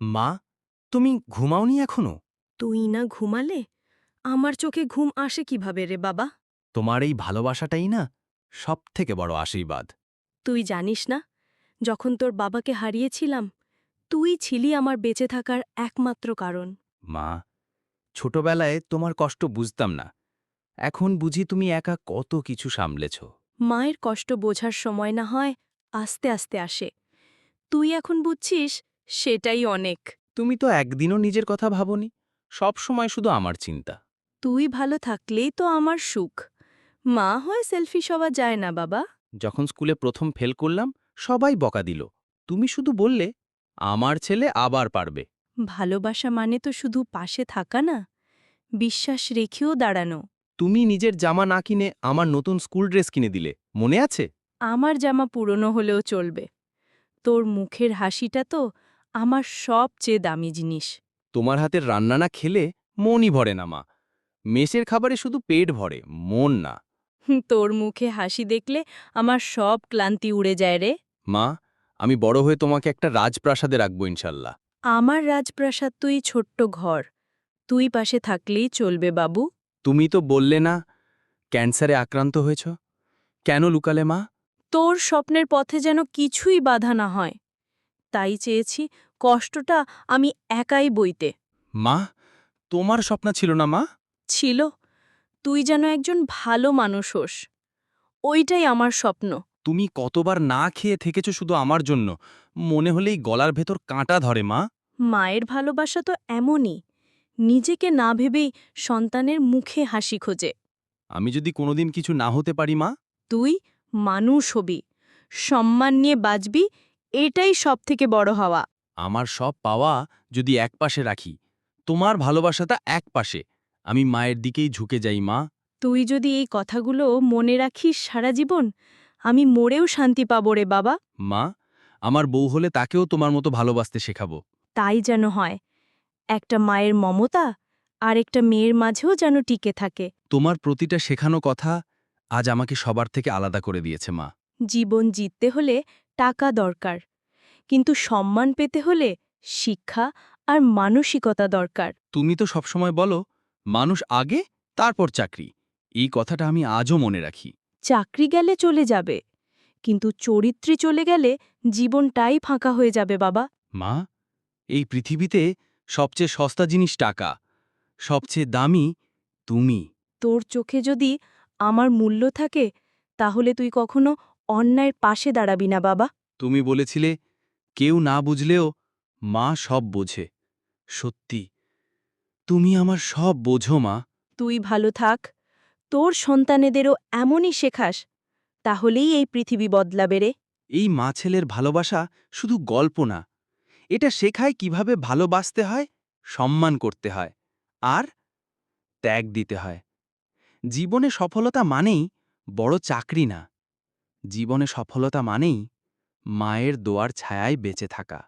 মা তুমি ঘুমাওনি এখনও? তুই না ঘুমালে? আমার চোখে ঘুম আসে কীভাবে রে বাবা? তোমার এই ভালোবাসাটাই না সব থেকে বড় আশীর্বাদ। তুই জানিস না যখন তোর বাবাকে হারিয়েছিলাম তুই ছিলি আমার বেঁচে থাকার একমাত্র কারণ। মা ছোটবেলায় তোমার কষ্ট বুঝতাম না। এখন বুঝি তুমি একা কত কিছু সামলেছ। মায়ের কষ্ট বোঝার সময় না হয় আস্তে আস্তে আসে। তুই এখন বুঝছিস সেটাই অনেক। তুমি তো একদিনও নিজের কথা ভাবনি। সব সময় শুধু আমার চিন্তা। তুই ভালো থাকলেই তো আমার সুখ। মা হয় সেলফি সবা যায় না বাবা। যখন স্কুলে প্রথম ফেল করলাম সবাই বকা দিল। তুমি শুধু বললে আমার ছেলে আবার পারবে। ভালোবাসা মানে তো শুধু পাশে থাকা না বিশ্বাস রেখেও দাঁড়ানো। তুমি নিজের জামা না কিনে আমার নতুন স্কুল ড্রেস কিনে দিলে মনে আছে? আমার জামা পুরনো হলেও চলবে। তোর মুখের হাসিটা তো আমার সবচেয়ে দামি জিনিস। তোমার হাতের রান্না না খেলে মনই ভরে না মা। মেসের খাবারে শুধু পেট ভরে মন না। তোর মুখে হাসি দেখলে আমার সব ক্লান্তি উড়ে যায় রে। মা আমি বড় হয়ে তোমাকে একটা রাজপ্রাসাদে রাখব ইনশাল্লাহ। আমার রাজপ্রাসাদ তুই ছোট্ট ঘর। তুই পাশে থাকলেই চলবে বাবু। তুমি তো বললে না ক্যান্সারে আক্রান্ত হয়েছ। কেন লুকালে মা? তোর স্বপ্নের পথে যেন কিছুই বাধা না হয়। তাই চেয়েছি কষ্টটা আমি একাই বইতে। মা তোমার স্বপ্ন ছিল না মা? ছিল। তুই যেন একজন ভালো মানুষ হোস। ওইটাই আমার স্বপ্ন। তুমি কতবার না খেয়ে থেকেছ শুধু আমার জন্য? মনে হলেই গলার ভেতর কাঁটা ধরে মা। মায়ের ভালোবাসা তো এমনই। নিজেকে না ভেবেই সন্তানের মুখে হাসি খোঁজে। আমি যদি কোনোদিন কিছু না হতে পারি মা? তুই মানুষ হবি। সম্মান নিয়ে বাঁচবি এটাই সব থেকে বড় হওয়া। আমার সব পাওয়া যদি একপাশে রাখি তোমার ভালোবাসাটা একপাশে আমি মায়ের দিকেই ঝুঁকে যাই মা। তুই যদি এই কথাগুলো মনে রাখিস সারা জীবন আমি মরেও শান্তি পাব রে বাবা। মা আমার বউ হলে তাকেও তোমার মতো ভালোবাসতে শেখাবো। তাই যেন হয় একটা মায়ের মমতা আর একটা মেয়ের মাঝেও যেন টিকে থাকে। তোমার প্রতিটা শেখানো কথা আজ আমাকে সবার থেকে আলাদা করে দিয়েছে মা। জীবন জিততে হলে টাকা দরকার। কিন্তু সম্মান পেতে হলে শিক্ষা আর মানসিকতা দরকার। তুমি তো সবসময় বলো মানুষ আগে তারপর চাকরি। এই কথাটা আমি আজও মনে রাখি। চাকরি গেলে চলে যাবে কিন্তু চরিত্রে চলে গেলে জীবনটাই ফাঁকা হয়ে যাবে বাবা। মা এই পৃথিবীতে সবচেয়ে সস্তা জিনিস টাকা সবচেয়ে দামি তুমি। তোর চোখে যদি আমার মূল্য থাকে তাহলে তুই কখনো অন্যায়ের পাশে দাঁড়াবি না বাবা। তুমি বলেছিলে কেউ না বুঝলেও মা সব বোঝে। সত্যি তুমি আমার সব বোঝো মা। তুই ভালো থাক তোর সন্তানেদেরও এমনই শেখাস তাহলেই এই পৃথিবী বদলাবে রে। এই মা ছেলের ভালোবাসা শুধু গল্প না এটা শেখায় কীভাবে ভালোবাসতে হয় সম্মান করতে হয় আর ত্যাগ দিতে হয়। জীবনে সফলতা মানেই বড় চাকরি না। জীবনে সফলতা মানেই মায়ের দোয়ার ছায়ায় বেঁচে থাকা।